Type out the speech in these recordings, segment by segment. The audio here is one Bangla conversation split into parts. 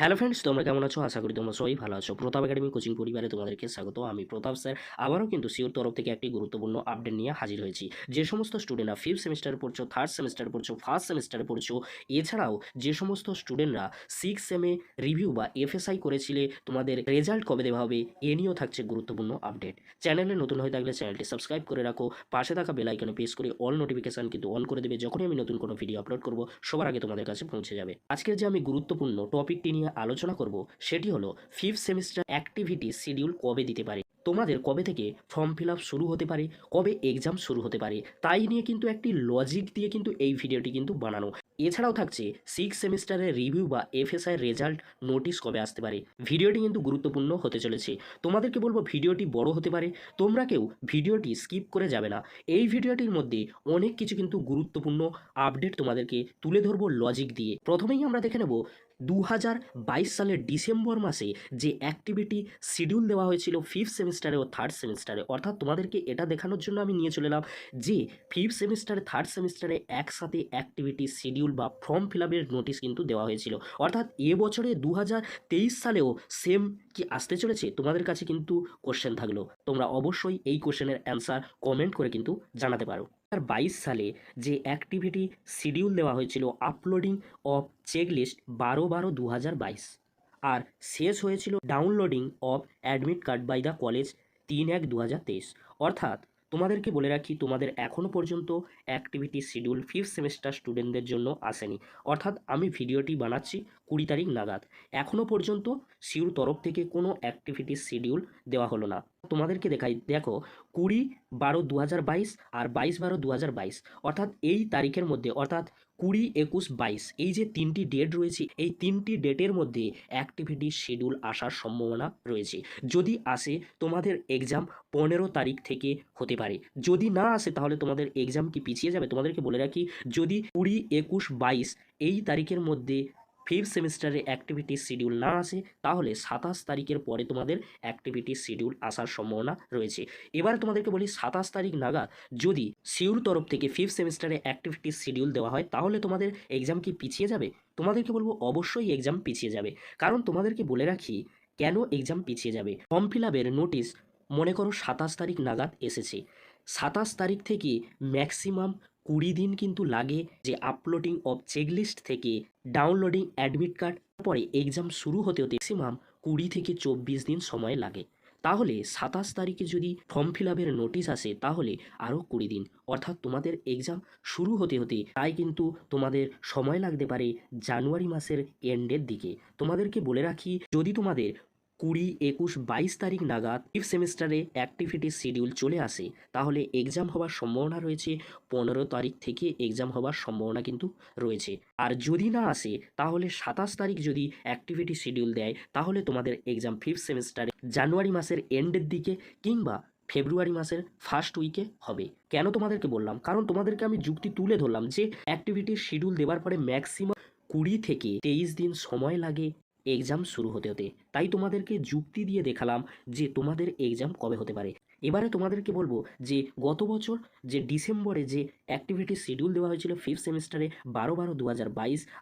হ্যালো ফ্রেন্ডস তোমরা কেমন আছো? আশা করি তোমরা সবাই ভালো আছো। প্রতাপ একাডেমি কোচিং পরিবারে তোমাদেরকে স্বাগত। আমি প্রতাপ স্যার। আবারও কিন্তু সিওর তরফ থেকে একটি গুরুত্বপূর্ণ আপডেট নিয়ে হাজির হয়েছি। যে সমস্ত স্টুডেন্টরা ফিফথ সেমিস্টার পড়ছো থার্ড সেমিস্টার পড়ছো ফার্স্ট সেমিস্টার পড়ছো, এছাড়াও যে সমস্ত স্টুডেন্টরা সিক্স সেমে রিভিউ বা এফএসআই করেছিলে, তোমাদের রেজাল্ট কবে দেওয়া হবে, এ নিয়েও থাকছে গুরুত্বপূর্ণ আপডেট চ্যানেলে নতুন হয়ে থাকলে চ্যানেলটি সাবস্ক্রাইব করে রাখো। পাশে থাকা বেল আইকনে প্রেস করে অল নোটিফিকেশান কিন্তু অন করে দেবে। যখনই আমি নতুন কোনো ভিডিও আপলোড করব, সবার আগে তোমাদের কাছে পৌঁছে যাবে। আজকের যে আমি গুরুত্বপূর্ণ টপিকটি নিয়ে আলোচনা করব, সেটি হলো ফিফথ সেমিস্টার অ্যাক্টিভিটি শিডিউল কবে দিতে পারে? তোমাদের কবে থেকে ফর্ম ফিল শুরু হতে পারে? কবে এক্সাম শুরু হতে পারে? তাই নিয়ে কিন্তু একটি লজিক দিয়ে কিন্তু এই ভিডিওটি কিন্তু বানানো। এছাড়াও থাকছে সিক্স সেমিস্টারের রিভিউ বা এফএসআই রেজাল্ট নোটিশ কবে আসতে পারে? ভিডিওটি কিন্তু গুরুত্বপূর্ণ হতে চলেছে। তোমাদেরকে বলব ভিডিওটি বড় হতে পারে, তোমরা কেউ ভিডিওটি স্কিপ করে যাবে না। এই ভিডিওটির মধ্যে অনেক কিছু কিন্তু গুরুত্বপূর্ণ আপডেট তোমাদেরকে তুলে ধরবো লজিক দিয়ে। প্রথমেই আমরা দেখে নেব দু হাজার বাইশ সালের ডিসেম্বর মাসে যে অ্যাক্টিভিটি শিডিউল দেওয়া হয়েছিল ফিফথ সেমিস্টারে ও থার্ড সেমিস্টারে অর্থাৎ তোমাদেরকে এটা দেখানোর জন্য আমি নিয়ে চলে এলাম যে ফিফথ সেমিস্টারে থার্ড সেমিস্টারে একসাথে অ্যাক্টিভিটি শিডিউল বা ফর্ম ফিল আপের নোটিশ কিন্তু দেওয়া হয়েছিল। অর্থাৎ এবছরে দু হাজার তেইশ সালেও সেম কি আসতে চলেছে? তোমাদের কাছে কিন্তু কোশ্চেন থাকল। তোমরা অবশ্যই এই কোশ্চেনের অ্যান্সার কমেন্ট করে কিন্তু জানাতে পারো। সালে যে অ্যাক্টিভিটি শিডিউল দেওয়া হয়েছিল আপলোডিং অফ চেকলিস্ট বারো বারো দু আর শেষ হয়েছিল downloading of admit card by the college তিন এক দু অর্থাৎ তোমাদেরকে বলে রাখি, তোমাদের এখনও পর্যন্ত অ্যাক্টিভিটি শিডিউল ফিফথ সেমিস্টার স্টুডেন্টদের জন্য আসেনি। অর্থাৎ আমি ভিডিওটি বানাচ্ছি কুড়ি তারিখ নাগাদ। এখনও পর্যন্ত সিউর তরফ থেকে কোনো অ্যাক্টিভিটি শিডিউল দেওয়া হলো না। তোমাদেরকে দেখাই, দেখো, কুড়ি বারো দু আর বাইশ বারো দু অর্থাৎ এই তারিখের মধ্যে, অর্থাৎ কুড়ি একুশ বাইশ, এই যে তিনটি ডেট রয়েছে, এই তিনটি ডেটের মধ্যে অ্যাক্টিভিটি শিডিউল আসার সম্ভাবনা রয়েছে। যদি আসে, তোমাদের এক্সাম পনেরো তারিখ থেকে হতে পারে। যদি না আসে, তাহলে তোমাদের এক্সাম কি পিছিয়ে যাবে? তোমাদেরকে বলে রাখি, যদি কুড়ি একুশ বাইশ এই তারিখের মধ্যে ফিফথ সেমিস্টারে অ্যাক্টিভিটি শিডিউল না আসে, তাহলে সাতাশ তারিখের পরে তোমাদের অ্যাক্টিভিটি শিডিউল আসার সম্ভাবনা রয়েছে। এবারে তোমাদেরকে বলি, সাতাশ তারিখ নাগাদ যদি সিউর তরফ থেকে ফিফথ সেমিস্টারে অ্যাক্টিভিটি শিডিউল দেওয়া হয়, তাহলে তোমাদের এক্সাম কি পিছিয়ে যাবে? তোমাদেরকে বলব, অবশ্যই এক্সাম পিছিয়ে যাবে। কারণ তোমাদেরকে বলে রাখি, কেন এক্সাম পিছিয়ে যাবে? ফর্ম ফিল আপের নোটিশ মনে করো সাতাশ তারিখ নাগাদ এসেছে। সাতাশ তারিখ থেকে ম্যাক্সিমাম কুড়ি দিন কিন্তু লাগে যে আপলোডিং অফ চেকলিস্ট থেকে ডাউনলোডিং অ্যাডমিট কার্ড পরে এক্সাম শুরু হতে হতে ম্যাক্সিমাম কুড়ি থেকে চব্বিশ দিন সময় লাগে। তাহলে সাতাশ তারিখে যদি ফর্ম ফিল আপের নোটিশ আসে, তাহলে আরও কুড়ি দিন। অর্থাৎ তোমাদের এক্সাম শুরু হতে হতে তাই কিন্তু তোমাদের সময় লাগতে পারে জানুয়ারি মাসের এন্ডের দিকে। তোমাদেরকে বলে রাখি, যদি তোমাদের কুড়ি, একুশ, বাইশ তারিখ নাগাদ ফিফথ সেমিস্টারে অ্যাক্টিভিটি শিডিউল চলে আসে। তাহলে এক্সাম হওয়ার সম্ভাবনা রয়েছে, পনেরো তারিখ থেকে এক্সাম হওয়ার সম্ভাবনা কিন্তু রয়েছে। আর যদি না আসে, তাহলে সাতাশ তারিখ যদি অ্যাক্টিভিটি শিডিউল দেয়, তাহলে তোমাদের এক্সাম ফিফথ সেমিস্টারে জানুয়ারি মাসের এন্ডের দিকে কিংবা ফেব্রুয়ারি মাসের ফার্স্ট উইকে হবে। কেন তোমাদেরকে বললাম? কারণ তোমাদেরকে আমি যুক্তি তুলে ধরলাম যে অ্যাক্টিভিটির শিডিউল দেওয়ার পরে ম্যাক্সিমাম কুড়ি থেকে তেইশ দিন সময় লাগে। এক্সাম শুরু হতে হতে। তাই তোমাদেরকে যুক্তি দিয়ে দেখালাম যে তোমাদের এক্সাম কবে হতে পারে। এবারে তোমাদেরকে বলব যে গত বছর যে ডিসেম্বরে যে অ্যাক্টিভিটি শিডিউল দেওয়া হয়েছিল ফিফথ সেমিস্টারে বারো বারো দু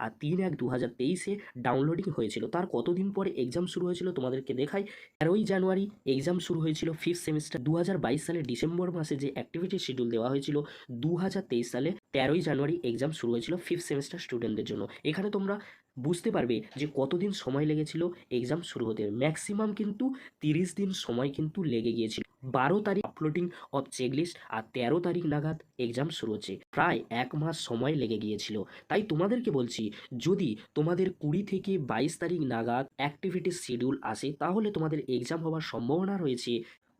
আর তিন এক দু হাজার তেইশে ডাউনলোডিং হয়েছিল। তার কতদিন পরে এক্সাম শুরু হয়েছিল তোমাদেরকে দেখাই। তেরোই জানুয়ারি এক্সাম শুরু হয়েছিল ফিফথ সেমিস্টার দু হাজার বাইশ সালে ডিসেম্বর মাসে যে অ্যাক্টিভিটি শিডিউল দেওয়া হয়েছিল দু হাজার তেইশ সালে তেরোই জানুয়ারি এক্সাম শুরু হয়েছিল ফিফথ সেমিস্টার স্টুডেন্টদের জন্য। এখানে তোমরা বুঝতে পারবে যে কতদিন সময় লেগেছিল এক্সাম শুরু হতে। ম্যাক্সিমাম কিন্তু তিরিশ দিন সময় কিন্তু লেগে গিয়েছিল। বারো তারিখ আপলোডিং অফ চেকলিস্ট আর তেরো তারিখ নাগাদ এক্সাম শুরু হচ্ছে। প্রায় এক মাস সময় লেগে গিয়েছিল। তাই তোমাদেরকে বলছি, যদি তোমাদের কুড়ি থেকে বাইশ তারিখ নাগাদ অ্যাক্টিভিটি শিডিউল আসে, তাহলে তোমাদের এক্সাম হওয়ার সম্ভাবনা রয়েছে।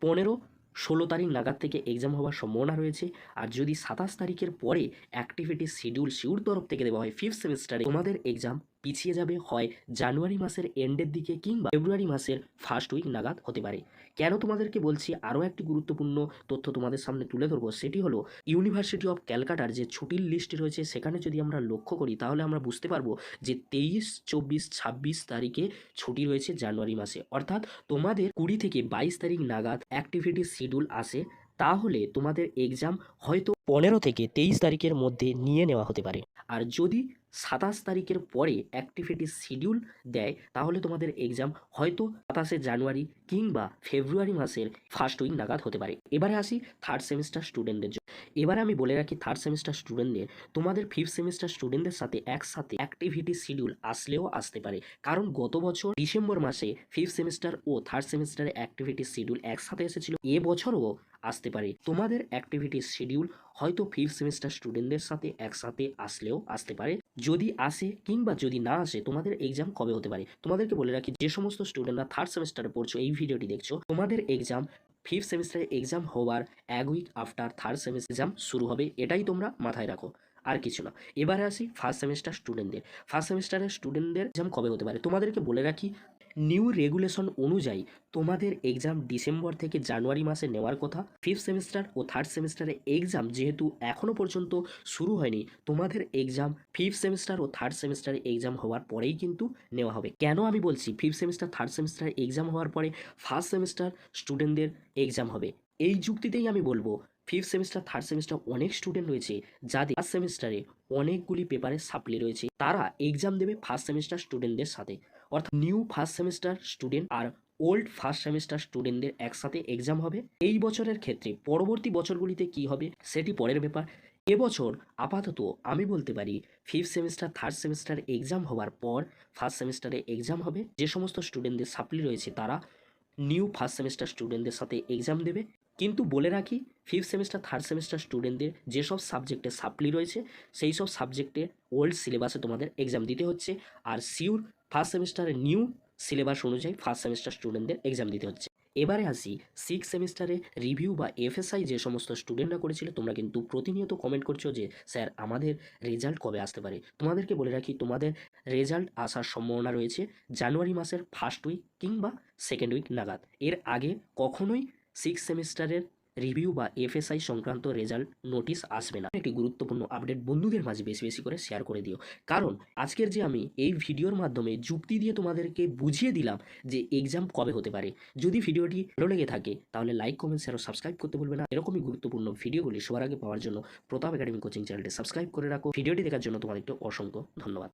পনেরো, ষোলো তারিখ নাগাদ থেকে এক্সাম হওয়ার সম্ভাবনা রয়েছে। আর যদি সাতাশ তারিখের পরে অ্যাক্টিভিটি শিডিউল শিউর তরফ থেকে দেওয়া হয় ফিফথ সেমিস্টারে তোমাদের এক্সাম পিছিয়ে যাবে হয় জানুয়ারি মাসের এন্ডের দিকে কিংবা ফেব্রুয়ারি মাসের ফার্স্ট উইক নাগাদ হতে পারে। কেন তোমাদেরকে বলছি আরও একটি গুরুত্বপূর্ণ তথ্য তোমাদের সামনে তুলে ধরবো, সেটি হলো ইউনিভার্সিটি অফ ক্যালকাটার যে ছুটির লিস্ট রয়েছে, সেখানে যদি আমরা লক্ষ্য করি, তাহলে আমরা বুঝতে পারব যে তেইশ, চব্বিশ, ছাব্বিশ তারিখে ছুটি রয়েছে জানুয়ারি মাসে। অর্থাৎ তোমাদের কুড়ি থেকে বাইশ তারিখ নাগাদ অ্যাক্টিভিটি শিডিউল আসে। তাহলে তোমাদের এক্সাম হয়তো পনেরো থেকে তেইশ তারিখের মধ্যে নিয়ে নেওয়া হতে পারে। আর যদি সাতাশ তারিখের পরে অ্যাক্টিভিটি শিডিউল দেয়, তাহলে তোমাদের এক্সাম হয়তো সাতাশে জানুয়ারি কিংবা ফেব্রুয়ারি মাসের ফার্স্ট উইক নাগাদ হতে পারে। এবারে আসি থার্ড সেমিস্টার স্টুডেন্টদের জন্য। এবারে আমি বলে রাখি থার্ড সেমিস্টার স্টুডেন্টদের তোমাদের ফিফথ সেমিস্টার স্টুডেন্টদের সাথে একসাথে অ্যাক্টিভিটি শিডিউল আসলেও আসতে পারে। কারণ গত বছর ডিসেম্বর মাসে ফিফথ সেমিস্টার ও থার্ড সেমিস্টারের অ্যাক্টিভিটি শিডিউল একসাথে এসেছিল, এ বছরও আসতে পারে। তোমাদের অ্যাক্টিভিটি শিডিউল হয়তো ফিফথ সেমিস্টার স্টুডেন্টদের সাথে একসাথে আসলেও আসতে পারে। যদি আসে কিংবা যদি না আসে, তোমাদের এক্সাম কবে হতে পারে? তোমাদেরকে বলে রাখি, যে সমস্ত স্টুডেন্টরা থার্ড সেমিস্টারে পড়ছো, এই ভিডিওটি দেখছ, তোমাদের এক্সাম ফিফথ সেমিস্টারের এক্সাম হওয়ার এক week after third semester exam শুরু হবে, এটাই তোমরা মাথায় রাখো, আর কিছু না। এবারে আসি ফার্স্ট সেমিস্টার স্টুডেন্টদের ফার্স্ট সেমিস্টারের স্টুডেন্টদের এক্সাম কবে হতে পারে? তোমাদেরকে বলে রাখি নিউ রেগুলেশন অনুযায়ী তোমাদের এক্সাম ডিসেম্বর থেকে জানুয়ারি মাসে নেওয়ার কথা। ফিফথ সেমিস্টার ও থার্ড সেমিস্টারের এক্সাম যেহেতু এখনও পর্যন্ত শুরু হয়নি, তোমাদের এক্সাম ফিফথ সেমিস্টার ও থার্ড সেমিস্টারের এক্সাম হওয়ার পরেই কিন্তু নেওয়া হবে। কেন আমি বলছি ফিফথ সেমিস্টার থার্ড সেমিস্টারের এক্সাম হওয়ার পরে ফার্স্ট সেমিস্টার স্টুডেন্টদের এক্সাম হবে? এই যুক্তিতেই আমি বলব ফিফথ সেমিস্টার থার্ড সেমিস্টার অনেক স্টুডেন্ট রয়েছে যাদের ফার্স্ট সেমিস্টারে অনেকগুলি পেপারে সাপ্লি রয়েছে। তারা এক্সাম দেবে ফার্স্ট সেমিস্টার স্টুডেন্টদের সাথে। অর্থাৎ নিউ ফার্স্ট সেমিস্টার স্টুডেন্ট আর ওল্ড ফার্স্ট সেমিস্টার স্টুডেন্টদের একসাথে এক্সাম হবে। এই বছরের ক্ষেত্রে পরবর্তী বছরগুলিতে কি হবে সেটি পরের ব্যাপার। এবছর আপাতত আমি বলতে পারি fifth semester third semester exam হওয়ার পর ফার্স্ট সেমিস্টারে এক্সাম হবে। যে সমস্ত স্টুডেন্টদের সাপ্লি রয়েছে তারা নিউ ফার্স্ট সেমিস্টার স্টুডেন্টদের সাথে এক্সাম দেবে। কিন্তু বলে রাখি ফিফথ সেমিস্টার থার্ড সেমিস্টার স্টুডেন্টদের যেসব সাবজেক্টে সাপ্লি রয়েছে, সেই সব সাবজেক্টে ওল্ড সিলেবাসে তোমাদের এক্সাম দিতে হচ্ছে আর সিউর ফার্স্ট সেমিস্টারে নিউ সিলেবাস অনুযায়ী ফার্স্ট সেমিস্টার স্টুডেন্টদের এক্সাম দিতে হচ্ছে। এবারে আসি সিক্স সেমিস্টারে রিভিউ বা এফএসআই যে সমস্ত স্টুডেন্টরা করেছিল, তোমরা কিন্তু প্রতিনিয়ত কমেন্ট করছ যে, স্যার, আমাদের রেজাল্ট কবে আসতে পারে? তোমাদেরকে বলে রাখি, তোমাদের রেজাল্ট আসার সম্ভাবনা রয়েছে জানুয়ারি মাসের ফার্স্ট উইক কিংবা সেকেন্ড উইক নাগাদ। এর আগে কখনোই সিক্স সেমিস্টারের রিভিউ বা এফএসআই সংক্রান্ত রেজাল্ট নোটিশ আসবে না। একটি গুরুত্বপূর্ণ আপডেট বন্ধুদের মাঝে বেশি বেশি করে শেয়ার করে দিও। কারণ আজকের যে আমি এই ভিডিওর মাধ্যমে যুক্তি দিয়ে তোমাদেরকে বুঝিয়ে দিলাম যে এক্সাম কবে হতে পারে। যদি ভিডিওটি ভালো লেগে থাকে, তাহলে লাইক কমেন্ট শেয়ার ও সাবস্ক্রাইব করতে বলবে না। এরকমই গুরুত্বপূর্ণ ভিডিওগুলি সবার আগে পাওয়ার জন্য প্রতাপ একাডেমি কোচিং চ্যানেলটি সাবস্ক্রাইব করে রাখো। ভিডিওটি দেখার জন্য তোমাদেরকে অসংখ্য ধন্যবাদ।